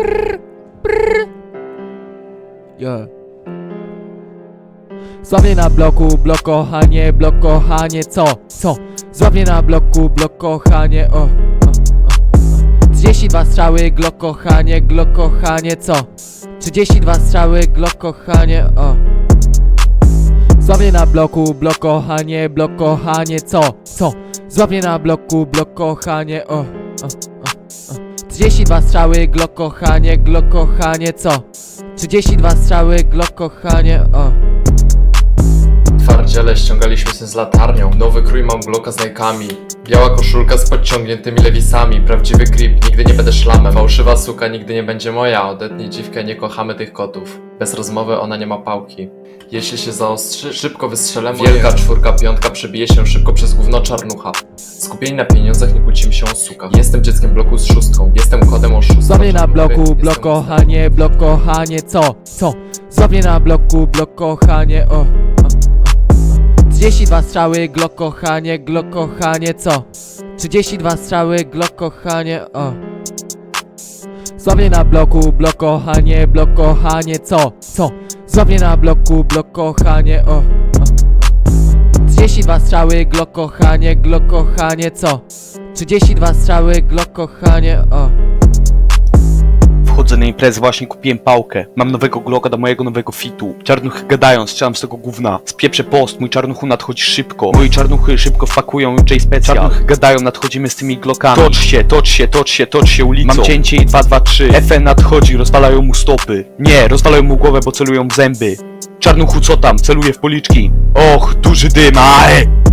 Brr, brr. Yeah. Na bloku, blok kochanie, blok kochanie, co? Co? Złapie na bloku, blok kochanie, o, o, o, o. 32 strzały, glok kochanie, glok kochanie, co? 32 strzały, glok kochanie, o. Złapie na bloku, blok kochanie, blok kochanie, co? Co? Złapie na bloku, blok kochanie, o, o, o, o. 32 strzały, glok kochanie, glok kochanie, co? 32 strzały, glok kochanie, o. Twardziele ściągaliśmy się z latarnią. Nowy krój mam bloka z najkami Biała koszulka z podciągniętymi lewisami. Prawdziwy creep, nigdy nie będę szlamem. Fałszywa suka nigdy nie będzie moja. Odetnij dziwkę, nie kochamy tych kotów. Bez rozmowy ona nie ma pałki. Jeśli się zaostrzy, szybko wystrzelę Wielka czwórka, piątka przebije się szybko przez gówno czarnucha. Skupieni na pieniądzach, nie kłócimy się o sukach. Jestem dzieckiem bloku z szóstką. Jestem kodem oszustwa Złapie na bloku, blok kochanie, blok kochanie, co? Co? Złapie na bloku, blok kochanie, o. 32 strzały, glok kochanie, glok kochanie, co? 32 strzały, glok kochanie, o. Złapie na bloku, blok kochanie, blok kochanie, co? Co? Złapie na bloku, blok kochanie, o, o, o, o. 32 strzały, glok kochanie, glok kochanie, co? 32 strzały, glok kochanie, o. Imprezę, właśnie kupiłem pałkę. Mam nowego Glocka do mojego nowego fitu. Czarnuchy gadają, strzelam z tego gówna. Spieprzę post, mój czarnuchu nadchodzi szybko. Moi czarnuchy szybko wpakują J Special. Czarnuchy gadają, nadchodzimy z tymi Glockami. Tocz się, tocz się, tocz się, tocz się ulicą. Mam cięcie i 2, 2, 3. FN nadchodzi, rozwalają mu stopy. Nie, rozwalają mu głowę, bo celują w zęby. Czarnuchu co tam, celuje w policzki. Och, duży dym, ae!